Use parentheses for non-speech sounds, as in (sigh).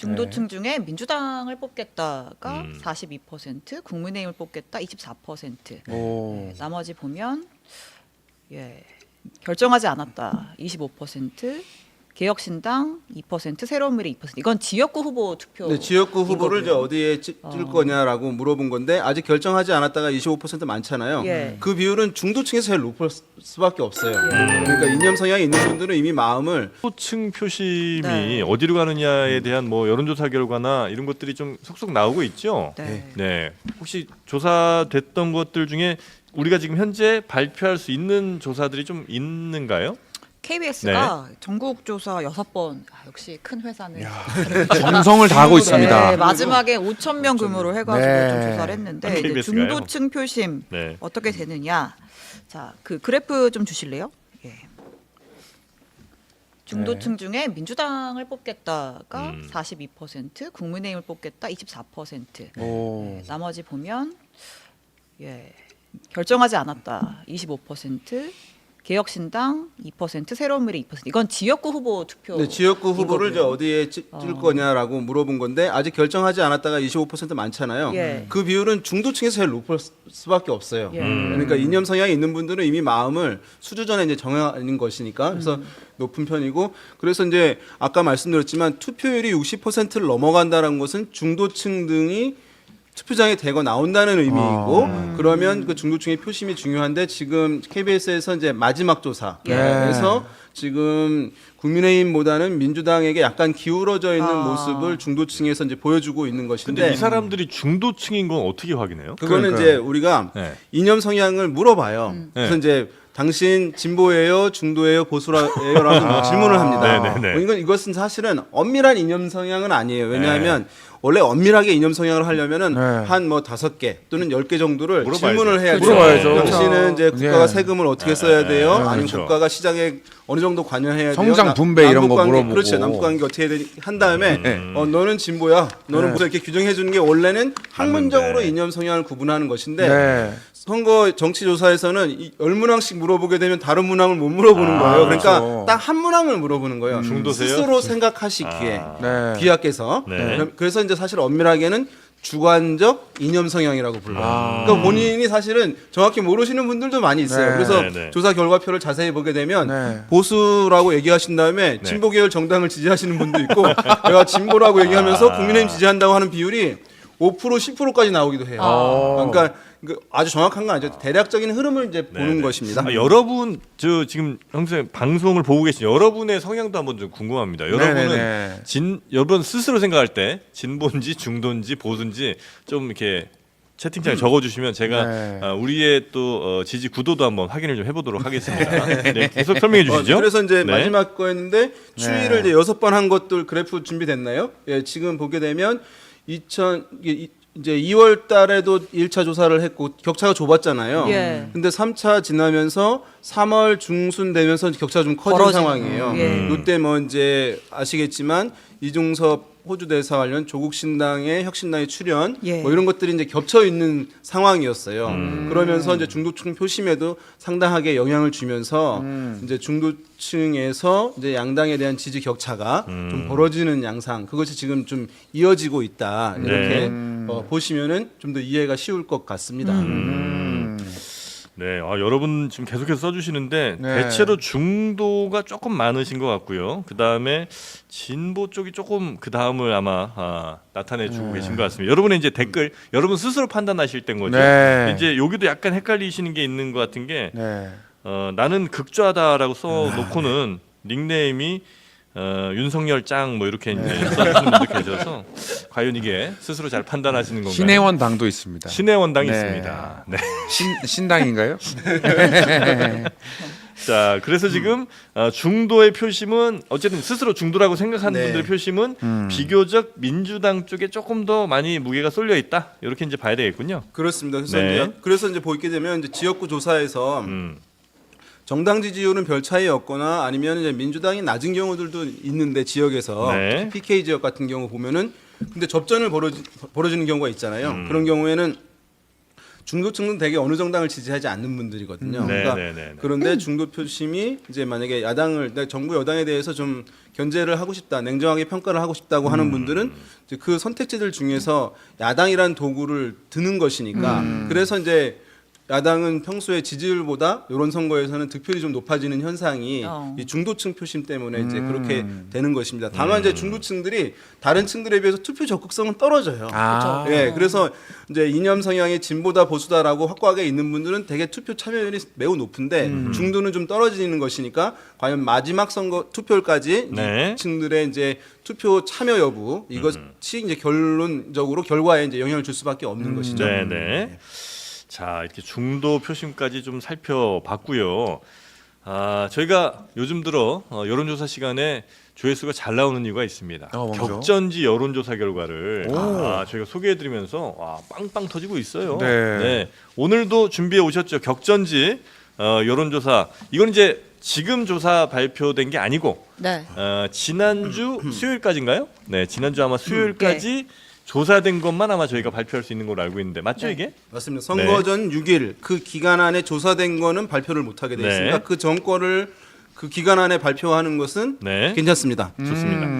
중도층 중에 민주당을 뽑겠다가 음. 42%, 국민의힘을 뽑겠다 24%. 오. 네, 나머지 보면 예 결정하지 않았다 25%, 개혁신당 2%, 새로운 미래 2%. 이건 지역구 후보 투표. 네, 지역구 후보를 이제 이거고요. 어디에 찔 어. 거냐라고 물어본 건데 아직 결정하지 않았다가 25% 많잖아요. 예. 그 비율은 중도층에서 제일 높을 수- 수밖에 없어요. 그러니까 이념 성향이 있는 분들은 이미 마음을 호층 표심이 네. 어디로 가느냐에 대한 뭐 여론조사 결과나 이런 것들이 좀 속속 나오고 있죠. 네. 네. 혹시 조사됐던 것들 중에 우리가 지금 현재 발표할 수 있는 조사들이 좀 있는가요? KBS가 네. 전국 조사 여섯 번 아, 역시 큰 회사는 정성을 다하고 있습니다. 네, 마지막에 5천 명 규모로 해가지고 네. 좀 조사를 했는데 아, 이제 KBS 가요? 중도층 표심 네. 어떻게 되느냐. 자, 그 그래프 좀 주실래요? 예. 중도층 중에 민주당을 뽑겠다가 음. 42%, 국민의힘을 뽑겠다 24%. 오. 네, 나머지 보면 예. 결정하지 않았다 25%, 개혁신당 2%, 새로운 미래 2%. 이건 지역구 후보 투표. 네, 지역구 후보를 이제 이거고요. 어디에 찔 어. 거냐라고 물어본 건데 아직 결정하지 않았다가 25% 많잖아요. 예. 그 비율은 중도층에서 제일 높을 수- 수밖에 없어요. 예. 그러니까 이념 성향이 있는 분들은 이미 마음을 수주 전에 이제 정하는 것이니까 그래서 음. 높은 편이고 그래서 이제 아까 말씀드렸지만 투표율이 60%를 넘어간다는 것은 중도층 등이 투표장에 대거 나온다는 의미이고 아. 그러면 그 중도층의 표심이 중요한데 지금 KBS에서 이제 마지막 조사에서 예. 지금 국민의힘보다는 민주당에게 약간 기울어져 있는 아. 모습을 중도층에서 이제 보여주고 있는 근데 것인데 이 사람들이 중도층인 건 어떻게 확인해요? 그거는 그러니까요. 이제 우리가 네. 이념 성향을 물어봐요. 음. 그래서 네. 이제 당신 진보예요, 중도예요, 보수라요라고 뭐 질문을 합니다. 네 네네. 뭐 이건 이것은 사실은 엄밀한 이념 성향은 아니에요. 왜냐하면 원래 엄밀하게 이념 성향을 하려면은 네. 한뭐 다섯 개 또는 열 개 정도를 물어봐야죠. 질문을 해야죠. 물어봐야죠. 당신은 이제 그렇죠. 국가가 네. 세금을 어떻게 네, 써야 네, 돼요? 네, 아니면 그렇죠. 국가가 시장에 어느 정도 관여해야 돼요? 성장 나- 분배 이런 거 남북관계, 물어보고. 그렇죠. 남북 관계 어떻게 해야 되니 한 다음에 네. 어 너는 진보야. 너는 네. 무슨 이렇게 규정해 주는 게 원래는 학문적으로 맞는데. 이념 성향을 구분하는 것인데 네. 선거 정치 조사에서는 이열 문항씩 물어보게 되면 다른 문항을 못 물어보는 아, 거예요. 그러니까 그렇죠. 딱 한 문항을 물어보는 거예요. 중도세요? 스스로 생각하시기에 아. 네. 귀하께서 네. 그럼- 그래서 이제 사실 엄밀하게는 주관적 이념 성향이라고 불러요. 아. 그러니까 본인이 사실은 정확히 모르시는 분들도 많이 있어요. 네. 그래서 네, 네. 조사 결과표를 자세히 보게 되면 네. 보수라고 얘기하신 다음에 네. 진보 계열 정당을 지지하시는 분도 있고 (laughs) 내가 진보라고 얘기하면서 아. 국민의힘 지지한다고 하는 비율이 5% 10%까지 나오기도 해요. 아. 그러니까 그 아주 정확한 건 아니죠. 대략적인 흐름을 이제 보는 네네. 것입니다. 아, 여러분 저 지금 형님 방송을 보고 계신 여러분의 성향도 한번 좀 궁금합니다. 여러분은 네네네. 진 여러분 스스로 생각할 때 진보인지 중도인지 보수인지 좀 이렇게 채팅창에 (laughs) 적어주시면 제가 네. 아, 우리의 또 어, 지지 구도도 한번 확인을 좀 해보도록 하겠습니다. (laughs) 네, 계속 설명해 주시죠. 어, 그래서 이제 네. 마지막 거였는데 추이를 이제 여섯 번 한 것들 그래프 준비됐나요? 예, 지금 보게 되면 2000 이게 이- 이제 2월 달에도 1차 조사를 했고 격차가 좁았잖아요. 예. 근데 3차 지나면서 3월 중순 되면서 격차가 좀 커진 벌어지는, 상황이에요. 예. 이때 뭐 이제 아시겠지만 이중섭 호주 대사 관련 조국 신당의 혁신당의 출연 예. 뭐 이런 것들이 이제 겹쳐 있는 상황이었어요. 음. 그러면서 이제 중도층 표심에도 상당하게 영향을 주면서 음. 이제 중도층에서 이제 양당에 대한 지지 격차가 음. 좀 벌어지는 양상 그것이 지금 좀 이어지고 있다 이렇게 네. 어, 보시면은 좀 더 이해가 쉬울 것 같습니다. 음. 네, 아, 여러분 지금 계속해서 써주시는데 네. 대체로 중도가 조금 많으신 것 같고요. 그 다음에 진보 쪽이 조금 그 다음을 아마 아, 나타내주고 네. 계신 것 같습니다. 여러분의 이제 댓글 여러분 스스로 판단하실 때인 거죠. 네. 이제 여기도 약간 헷갈리시는 게 있는 것 같은 게 네. 어, 나는 극좌다라고 써 놓고는 닉네임이 어, 윤석열 짱 뭐 이렇게 이제 써주시는 분도 계셔서 과연 이게 스스로 잘 판단하시는 건가요? 신혜원 당도 있습니다. 신의 원당이 네. 있습니다. 네. 신 신당인가요? (laughs) 자, 그래서 지금 어, 중도의 표심은 어쨌든 스스로 중도라고 생각하는 네. 분들의 표심은 음. 비교적 민주당 쪽에 조금 더 많이 무게가 쏠려 있다. 이렇게 이제 봐야 되겠군요. 그렇습니다. 그래서 네. 이제 그래서 이제 보게 되면 이제 지역구 조사에서 음. 정당 지지율은 별 차이 없거나 아니면 이제 민주당이 낮은 경우들도 있는데 지역에서 네. PK 지역 같은 경우 보면은 근데 접전을 벌어지, 벌어지는 경우가 있잖아요. 음. 그런 경우에는 중도층은 되게 어느 정당을 지지하지 않는 분들이거든요. 네, 그러니까 네, 네, 네. 그런데 중도 표심이 이제 만약에 야당을 내 정부 여당에 대해서 좀 견제를 하고 싶다, 냉정하게 평가를 하고 싶다고 음. 하는 분들은 이제 그 선택지들 중에서 야당이란 도구를 드는 것이니까 음. 그래서 이제 야당은 평소에 지지율보다 이런 선거에서는 득표율이 좀 높아지는 현상이 어. 이 중도층 표심 때문에 이제 음. 그렇게 되는 것입니다. 다만 이제 중도층들이 다른 층들에 비해서 투표 적극성은 떨어져요. 아. 예, 그래서 이제 이념 성향이 진보다 보수다라고 확고하게 있는 분들은 대개 투표 참여율이 매우 높은데 음. 중도는 좀 떨어지는 것이니까 과연 마지막 선거 투표율까지 네. 이 층들의 이제 투표 참여 여부 이것이 이제 결론적으로 결과에 이제 영향을 줄 수밖에 없는 것이죠. 네, 네. 자, 이렇게 중도 표심까지 좀 살펴봤고요. 아, 저희가 요즘 들어 어, 여론조사 시간에 조회수가 잘 나오는 이유가 있습니다. 어, 뭔죠? 격전지 여론조사 결과를 오. 아, 저희가 소개해드리면서 와, 빵빵 터지고 있어요. 네. 오늘도 준비해 오셨죠. 격전지 어, 여론조사. 이건 이제 지금 조사 발표된 게 아니고 네. 어, 지난주 (clears throat) 수요일까지인가요? 네, 지난주 아마 음, 수요일까지 조사된 것만 아마 저희가 발표할 수 있는 걸로 알고 있는데 맞죠 네. 이게? 맞습니다. 선거 전 6일 그 기간 안에 조사된 거는 발표를 못 하게 돼 네. 있습니다. 그 정권을 그 기간 안에 발표하는 것은 네, 괜찮습니다. 좋습니다. 음. 자.